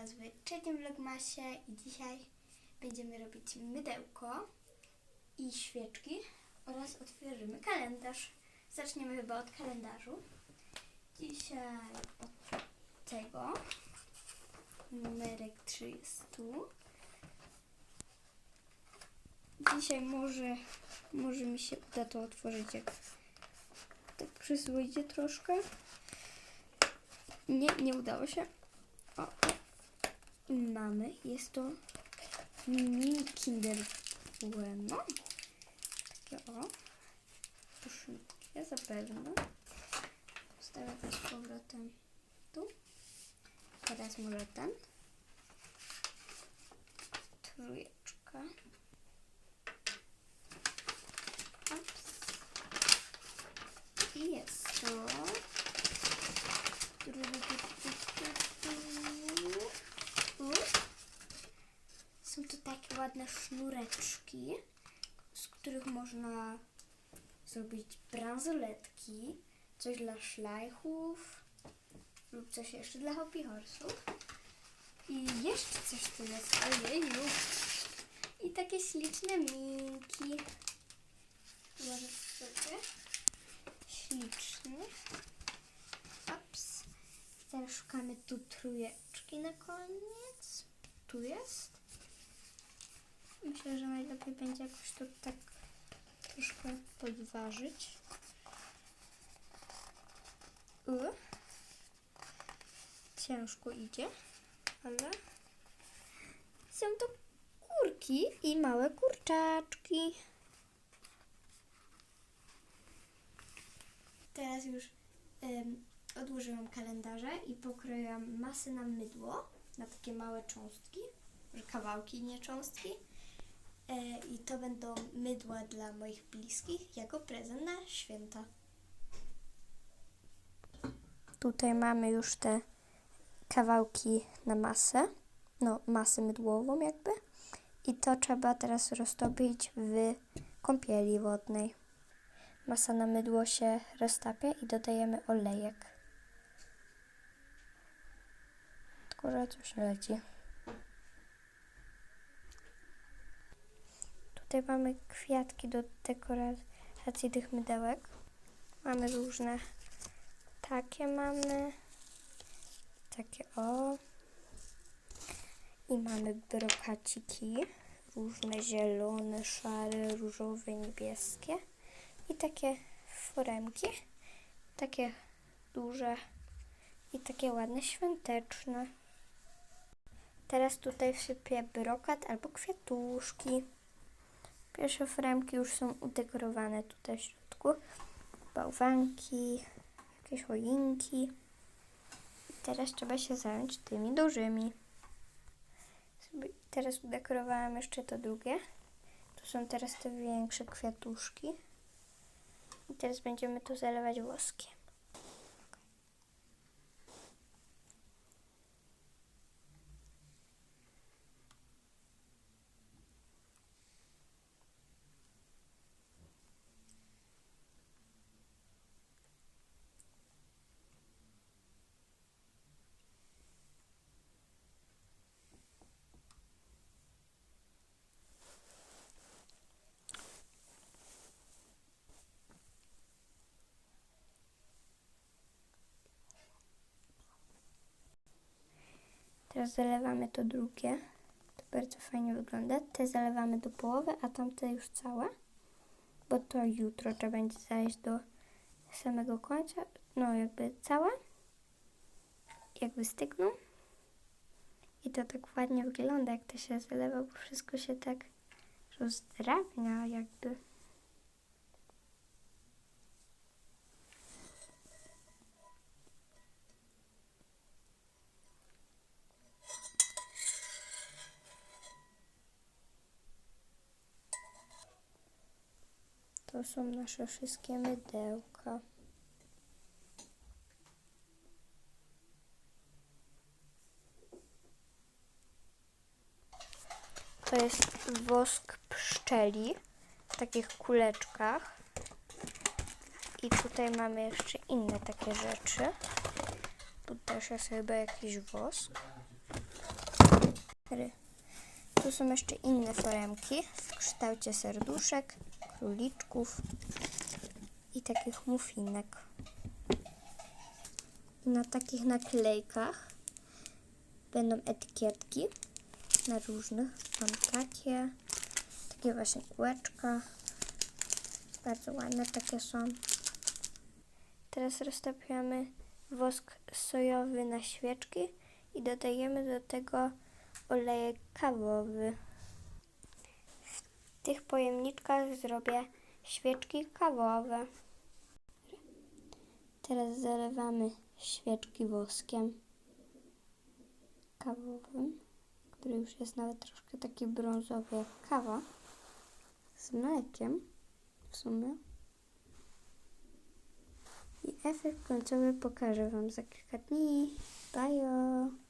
Was w trzecim vlogmasie i dzisiaj będziemy robić mydełko i świeczki oraz otworzymy kalendarz. Zaczniemy chyba od kalendarzu. Dzisiaj od tego. Numerek 3 jest tu. Dzisiaj może, może mi się uda to otworzyć jak tak przyzwoicie troszkę. Nie, nie udało się. O, mamy. Jest to mini Kinder Bueno. Takie o. Puszynkie zapewne. Wstawię to z powrotem tu. Teraz może ten. Trójeczka. Ups. I jest to. Są to takie ładne sznureczki, z których można zrobić bransoletki, coś dla szlajchów lub coś jeszcze dla hobby horsów. I jeszcze coś tu jest, ojeju. I takie śliczne minki. Może sobie. Śliczny. Ups. Teraz szukamy tu trójeczki na koniec. Tu jest. Myślę, że najlepiej będzie jakoś to tak troszkę podważyć. U. Ciężko idzie, ale są to kurki i małe kurczaczki. Teraz już odłożyłam kalendarze i pokroiłam masę na mydło, na takie małe cząstki, kawałki, nie cząstki. E, I to będą mydła dla moich bliskich jako prezent na święta. Tutaj mamy już te kawałki na masę, no masę mydłową jakby. I to trzeba teraz roztopić w kąpieli wodnej. Masa na mydło się roztapia i dodajemy olejek. Że coś leci. Tutaj mamy kwiatki do dekoracji tych mydełek. Mamy różne. Takie mamy. Takie o. I mamy brokaciki. Różne zielone, szare, różowe, niebieskie. I takie foremki. Takie duże. I takie ładne, świąteczne. Teraz tutaj wsypię brokat albo kwiatuszki. Pierwsze foremki już są udekorowane tutaj w środku. Bałwanki, jakieś choinki. I teraz trzeba się zająć tymi dużymi. Teraz udekorowałam jeszcze to drugie. Tu są teraz te większe kwiatuszki. I teraz będziemy tu zalewać woskiem. Teraz zalewamy to drugie. To bardzo fajnie wygląda. Te zalewamy do połowy, a tamte już całe. Bo to jutro trzeba będzie zajść do samego końca. No jakby całe. Jak wystygną. I to tak ładnie wygląda, jak to się zalewa, bo wszystko się tak rozdrabnia jakby. To są nasze wszystkie mydełka. To jest wosk pszczeli w takich kuleczkach. I tutaj mamy jeszcze inne takie rzeczy. Tu też jest chyba jakiś wosk. Tu są jeszcze inne foremki w kształcie serduszek, króliczków i takich mufinek. I na takich naklejkach będą etykietki na różnych. Mam takie, takie właśnie kółeczka. Bardzo ładne takie są. Teraz roztapiamy wosk sojowy na świeczki i dodajemy do tego olejek kawowy. Tych pojemniczkach zrobię świeczki kawowe. Teraz zalewamy świeczki woskiem kawowym, który już jest nawet troszkę taki brązowy jak kawa, z mlekiem w sumie. I efekt końcowy pokażę Wam za kilka dni. Bye!